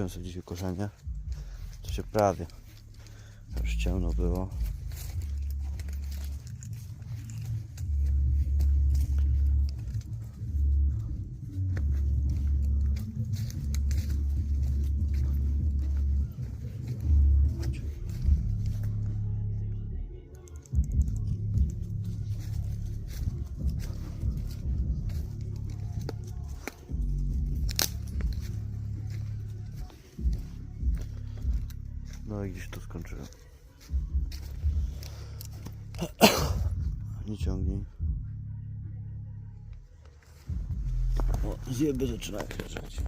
skończyłem sobie dzisiaj korzenie. To się prawie. Już ciemno było. No i gdzieś tu skończyłem. Nie ciągnij. O, zjeby zaczynają leżeć.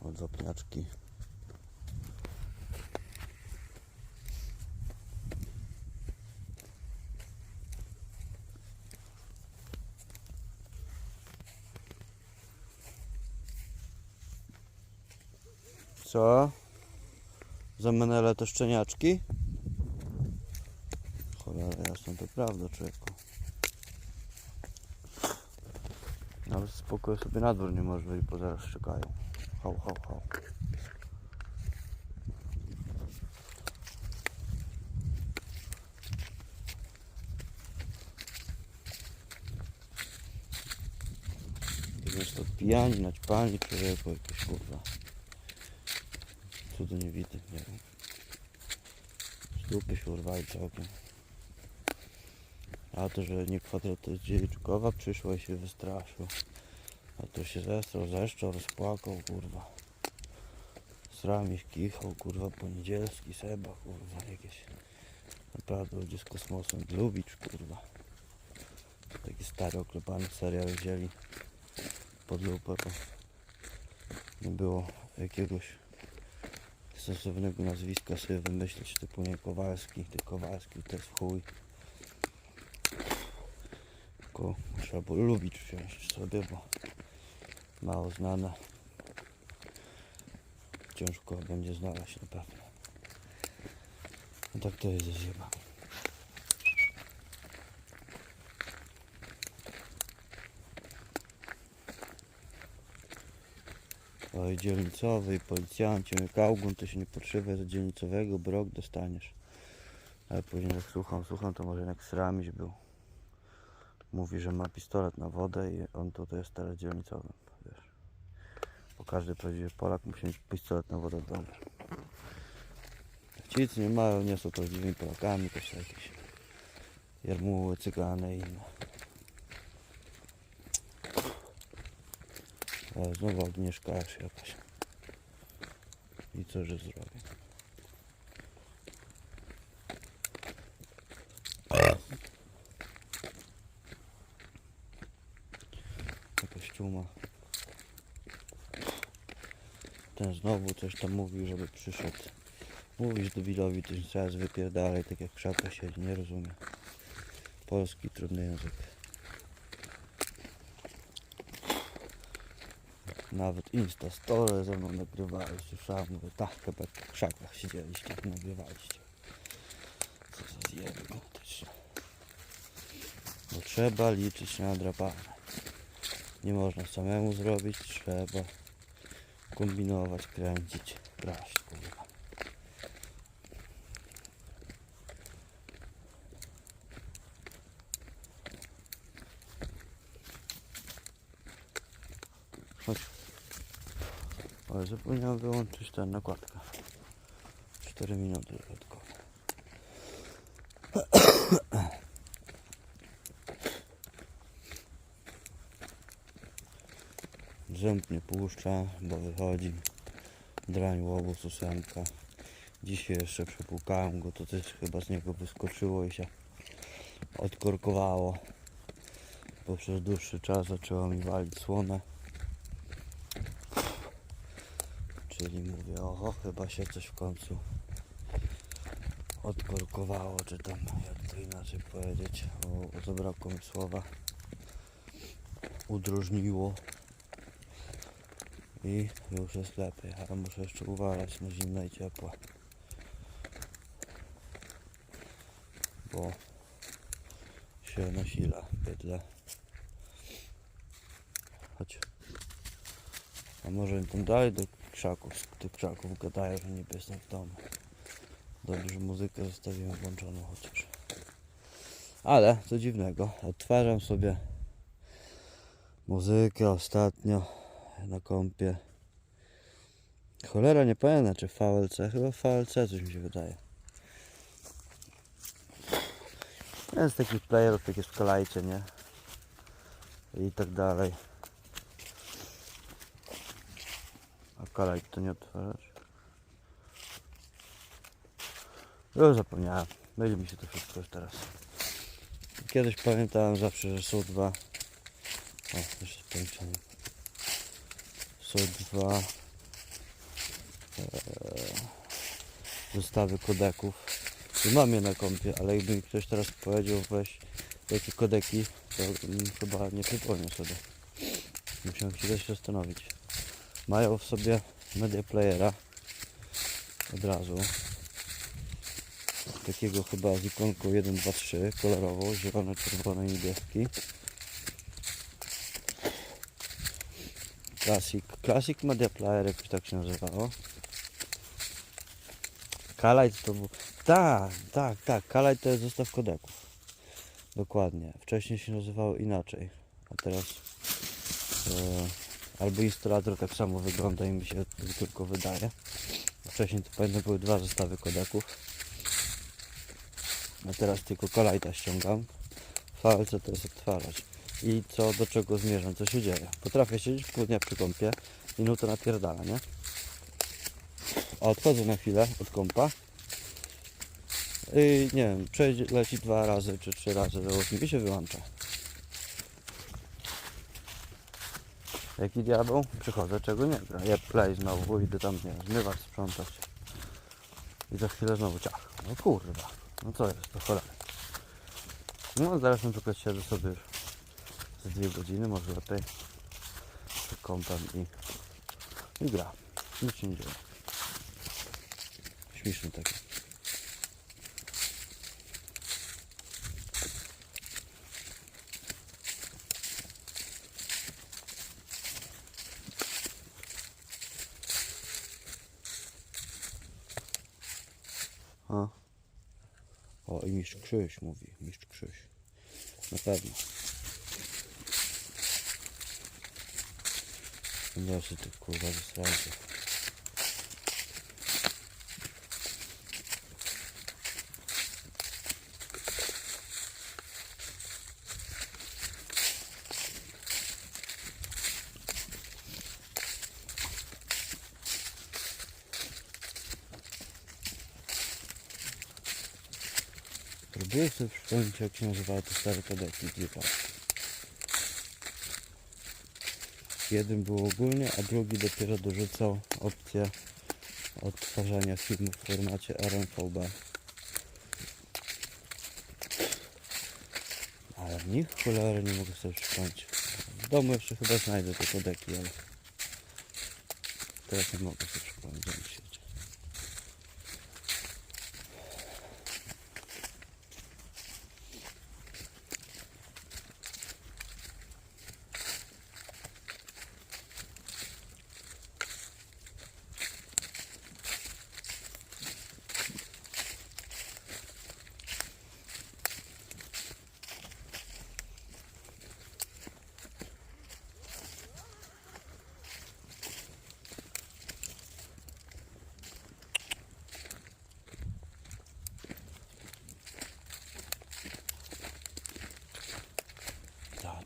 Od zapniaczki. Co? Za menele to szczeniaczki? Cholera jasno, to prawda człowieku. Nawet spokojnie sobie na dwór nie może bo zaraz szczekają. Hał, hał, hał. To pijani, naćpani człowieku jakieś kurwa. Cudu nie widzę, nie wiem. Z dupy się urwali całkiem. A to, że nie kwadrat to dziewiczkowa, przyszła i się wystraszył. A to się zestrał, zeszczał, rozpłakał, kurwa. Srami kichał, kurwa, poniedzielski, seba, kurwa, jakieś. Naprawdę ludzie z kosmosem, Lubicz, kurwa. Taki stary, oklepany serial wzięli pod lupę, bo nie było jakiegoś stosownego nazwiska sobie wymyślić, typu nie Kowalski, ty Kowalski jest w chuj. Tylko trzeba było lubić wziąć sobie, bo mało znane. Ciężko będzie znaleźć na pewno. No tak to jest zjeba. Oj, dzielnicowy, policjancie, Kaugun, to się nie potrzebuje za dzielnicowego, brok dostaniesz. Ale później jak słucham, słucham, to może jednak sramiś był. Mówi, że ma pistolet na wodę i on to, to jest teraz dzielnicowym, wiesz. Bo każdy prawdziwy Polak musi mieć pistolet na wodę w domu. Ci, co nie mają, nie są prawdziwymi Polakami, to są jakieś jarmuły, cygany i inne. O, znowu Agnieszka aż jakaś. I co, że zrobię? Jakaś ciuma. Ten znowu coś tam mówił, żeby przyszedł. Mówisz debilowi tyś raz wypierdalaj, tak jak krzakach siedzi, nie rozumiem. Polski trudny język. Nawet Insta Story ze mną nagrywałeś, słyszałem, że tak chyba w krzakach siedzieliście nagrywaliście. Co za zjeby. Bo trzeba liczyć na drapane. Nie można samemu zrobić, trzeba kombinować, kręcić, kraść, kurwa. Chodź. Ale zapomniałem wyłączyć ten nakładkę. 4 minuty dodatkowo. Ząb nie puszcza, bo wychodzi. Drań łobuz ósemka. Dzisiaj jeszcze przepłukałem go, to też chyba z niego wyskoczyło i się odkorkowało. Bo przez dłuższy czas zaczęło mi walić słonę. Czyli mówię, oho, chyba się coś w końcu odkorkowało, czy tam, jak to inaczej powiedzieć, o, zabrakło mi słowa, udrożniło i już jest lepiej, ale muszę jeszcze uważać na zimne i ciepłe. bo się nasila bydle. Chodź. A może tam dalej do krzaków, tych krzaków gadają, że niby jestem w domu. Dobrze, muzykę zostawiłem włączoną chociaż. Ale co dziwnego, odtwarzam sobie muzykę ostatnio na kompie. Cholera nie pamiętam czy VLC, chyba VLC coś mi się wydaje. Jeden z takich playerów, jak jest w Kalajcie, nie? I tak dalej. A Kalajt to nie otwarzasz? Już zapomniałem. Myli mi się to wszystko już teraz. Kiedyś pamiętałem zawsze, że są dwa. O, jeszcze połączenie. Są dwa e, zestawy kodeków. I mam je na kompie, ale jakby mi ktoś teraz powiedział weź jakie kodeki, to chyba nie przypomnę sobie. Musiałem się też zastanowić. Mają w sobie media playera od razu. Takiego chyba z ikonką 1, 2, 3 kolorową, zielony, czerwony niebieski. Classic, Classic Media Player jakoś tak się nazywało. Kalite to był... Tak, tak, tak. Kalite to jest zestaw kodeków. Dokładnie. Wcześniej się nazywało inaczej. A teraz... E, albo instalator tak samo wygląda i mi się tylko wydaje. Wcześniej to pamiętam były dwa zestawy kodeków. A teraz tylko Kalite ściągam. VLC to jest odtwarzać i co do czego zmierzam, co się dzieje. Potrafię siedzieć pół dnia przy kąpie, minutę napierdala, nie? A odchodzę na chwilę od kąpa i nie wiem, leci dwa razy czy trzy razy, załóżmy i się wyłącza. Jaki diabeł? Przychodzę, czego nie gra. Ja play znowu, idę tam, nie zmywać, sprzątać. I za chwilę znowu ciach. No kurwa, no co jest, to cholera. No zaraz na przykład siedzę sobie już z dwie godziny, może lepiej. Przed i, i gra. Nic się nie dzieje. Śmieszne takie. A. O, i mistrz Krzyś mówi, mistrz Krzyś. Na pewno. Zobaczcie tych kurwa wysrańców. Próbuję sobie przypomnieć jak się nazywały te stare kodeki Dziwa. Jeden był ogólnie, a drugi dopiero dorzucał opcję odtwarzania filmów w formacie RMVB. Ale w nich cholery nie mogę sobie przypomnieć. W domu jeszcze chyba znajdę te kodeki, ale teraz nie mogę sobie przypomnieć,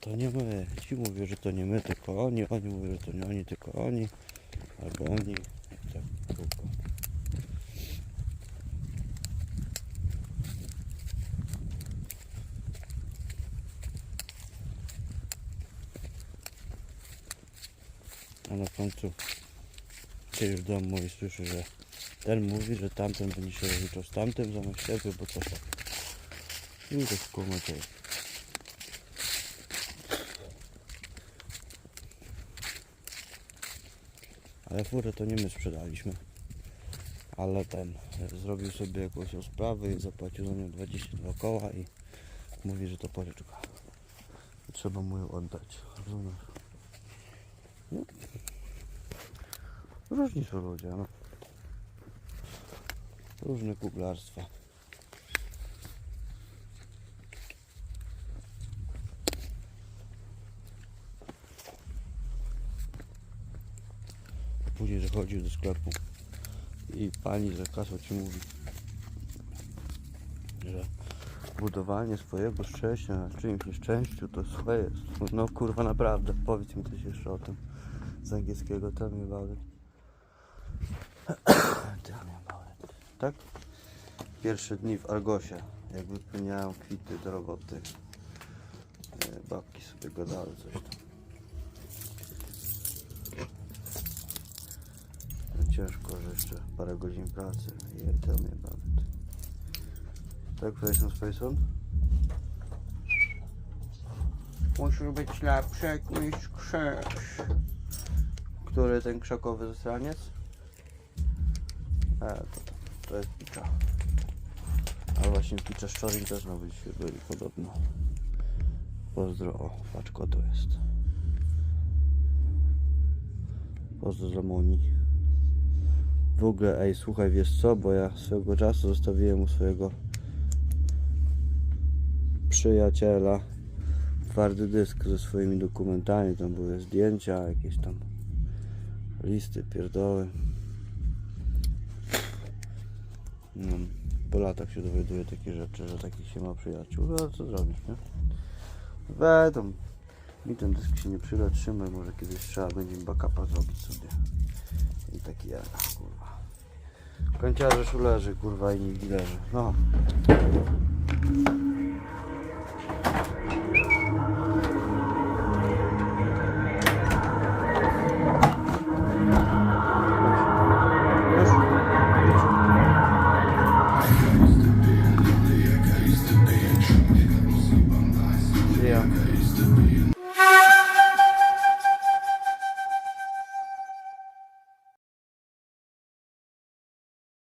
to nie my. Ci mówią, że to nie my, tylko oni. Oni mówią, że to nie oni, tylko oni. Albo oni. I tak kółko. A na końcu siedzisz w domu i słyszy, że ten mówi, że tamten będzie się rozliczał z tamtym zamiast siebie, bo coś tak. I to w kółko dzieje. Ale furę to nie my sprzedaliśmy. ale ten zrobił sobie jakąś sprawę i zapłacił za nią 22 koła i mówi, że to pożyczka. I trzeba mu ją oddać. Rozumiesz? No. Różni są ludzie, no. Różne kuglarstwa. Później, że chodził do sklepu i pani za kasą ci mówi, że budowanie swojego szczęścia na czyimś nieszczęściu to swoje jest. No kurwa naprawdę, powiedz mi coś jeszcze o tym z angielskiego, tell me about it. tell me about it. Tak? Pierwsze dni w Argosie, jak wypełniałem kwity do roboty. e, Babki sobie gadały coś tam. Ciężko, że jeszcze parę godzin pracy. I me about it. Tak, Jason Spacon? Musisz być lepszy niż krzyż. Który ten krzakowy zasraniec? E, to, to jest picza. Ale właśnie picza szczorin też nawet się byli podobno. Pozdro, o, patrz kto to jest. Pozdro z Ramoni. W ogóle, ej, słuchaj, wiesz co, bo ja swego czasu zostawiłem u swojego przyjaciela twardy dysk ze swoimi dokumentami, tam były zdjęcia, jakieś tam listy, pierdoły. No, po latach się dowiaduje takie rzeczy, że takich się ma przyjaciół, no co zrobisz, nie? Tam, mi ten dysk się nie przyda, trzymaj, może kiedyś trzeba będzie backupa zrobić sobie. Taki ja, kurwa. Końciarze szulerzy, kurwa, i nie leży. No.